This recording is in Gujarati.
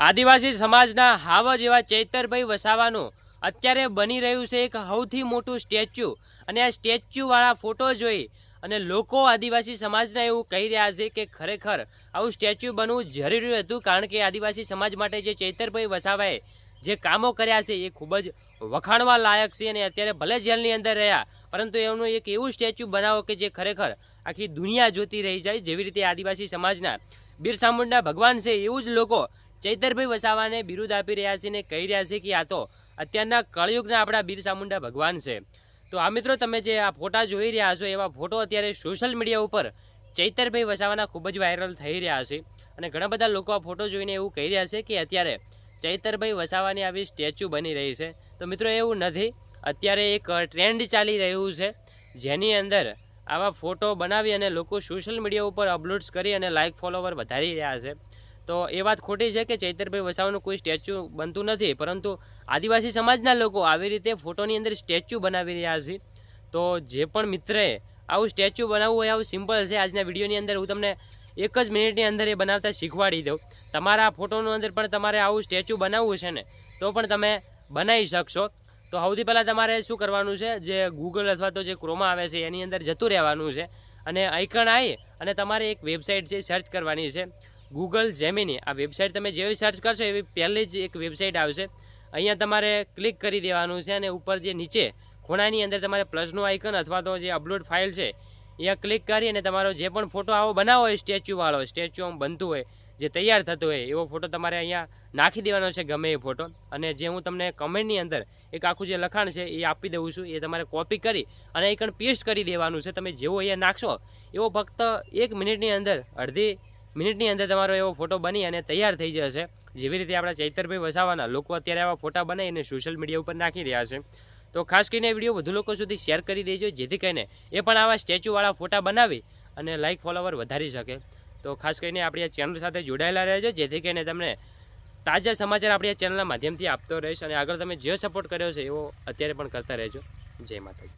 આદિવાસી સમાજના હાવ જેવા ચૈતરભાઈ વસાવાનું અત્યારે બની રહ્યું છે એક સૌથી મોટું સ્ટેચ્યુ. અને આ સ્ટેચ્યુવાળા ફોટો જોઈ અને લોકો આદિવાસી સમાજના એવું કહી રહ્યા છે કે ખરેખર આવું સ્ટેચ્યુ બનવું જરૂરી હતું કારણ કે આદિવાસી સમાજ માટે જે ચૈતરભાઈ વસાવાએ જે કામો કર્યા છે એ ખૂબ જ વખાણવા લાયક છે અને અત્યારે ભલે જેલની અંદર રહ્યા, પરંતુ એમનું એક એવું સ્ટેચ્યુ બનાવો કે જે ખરેખર આખી દુનિયા જોતી રહી જાય જેવી રીતે આદિવાસી સમાજના બિરસા મુંડા ભગવાન છે, એવું જ લોકો ચૈતરભાઈ વસાવાને બિરુદ આપી રહ્યા છે ને કહી રહ્યા છે કે આ તો અત્યારના કળયુગના આપણા બિરસા મુંડા ભગવાન છે. તો આ મિત્રો તમે જે આ ફોટા જોઈ રહ્યા છો, એવા ફોટો અત્યારે સોશિયલ મીડિયા ઉપર ચૈતરભાઈ વસાવાના ખૂબ જ વાયરલ થઈ રહ્યા છે. અને ઘણા બધા લોકો આ ફોટો જોઈને એવું કહી રહ્યા છે કે અત્યારે ચૈતરભાઈ વસાવાની આવી સ્ટેચ્યુ બની રહી છે. તો મિત્રો એવું નથી, અત્યારે એક ટ્રેન્ડ ચાલી રહ્યું છે, જેની અંદર આવા ફોટો બનાવી અને લોકો સોશિયલ મીડિયા ઉપર અપલોડ્સ કરી અને લાઇક ફોલોવર વધારી રહ્યા છે. તો એ વાત ખોટી છે કે ચૈતરભાઈ વસાવાનું કોઈ સ્ટેચ્યુ બનતું નથી, પરંતુ આદિવાસી સમાજના લોકો આવી રીતે ફોટોની અંદર સ્ટેચ્યુ બનાવી રહ્યા છે. તો જે પણ મિત્રએ આવું સ્ટેચ્યુ બનાવવું હોય, આવું સિમ્પલ છે. આજના વિડીયોની અંદર હું તમને એક જ મિનિટની અંદર એ બનાવતા શીખવાડી દઉં. તમારા ફોટોનું અંદર પણ તમારે આવું સ્ટેચ્યુ બનાવવું છે ને, તો પણ તમે બનાવી શકશો. તો સૌથી પહેલાં તમારે શું કરવાનું છે, જે ગૂગલ અથવા તો જે ક્રોમા આવે છે, એની અંદર જતું રહેવાનું છે. અને આઇકન આવી અને તમારે એક વેબસાઇટ છે સર્ચ કરવાની છે. ગૂગલ જેમિની આ વેબસાઇટ તમે જેવી સર્ચ કરશો, એવી પહેલી જ એક વેબસાઇટ આવશે. અહીંયા તમારે ક્લિક કરી દેવાનું છે અને ઉપર જે નીચે ખૂણાની અંદર તમારે પ્લસનું આઇકન અથવા તો જે અપલોડ ફાઇલ છે, અહીંયા ક્લિક કરી અને તમારો જે પણ ફોટો આવો બનાવો હોય સ્ટેચ્યુવાળો સ્ટેચ્યુ આમ બનતું હોય, જે તૈયાર થતું હોય, એવો ફોટો તમારે અહીંયા નાખી દેવાનો છે ગમે એ ફોટો અને જે હું તમને કમેન્ટની અંદર એક આખું જે લખાણ છે એ આપી દઉં છું, એ તમારે કોપી કરી અને આઇકન પેસ્ટ કરી દેવાનું છે. તમે જેવો અહીંયા નાખશો, એવો ફક્ત એક મિનિટની અંદર અડધી મિનિટની અંદર તમારો એવો ફોટો બની અને તૈયાર થઈ જશે. જેવી રીતે આપણા ચૈતરભાઈ વસાવાના લોકો અત્યારે આવા ફોટા બનાવીને સોશિયલ મીડિયા ઉપર નાખી રહ્યા છે. તો ખાસ કરીને વીડિયો વધુ લોકો સુધી શેર કરી દેજો, જેથી કરીને એ પણ આવા સ્ટેચ્યુવાળા ફોટા બનાવી અને લાઇક ફોલોવર વધારી શકે. તો ખાસ કરીને આપણી આ ચેનલ સાથે જોડાયેલા રહેજો, જેથી કરીને તમને તાજા સમાચાર આપણી આ ચેનલના માધ્યમથી આપતો રહીશ અને આગળ તમે જે સપોર્ટ કર્યો છે એવો અત્યારે પણ કરતા રહેજો. જય માતાજી.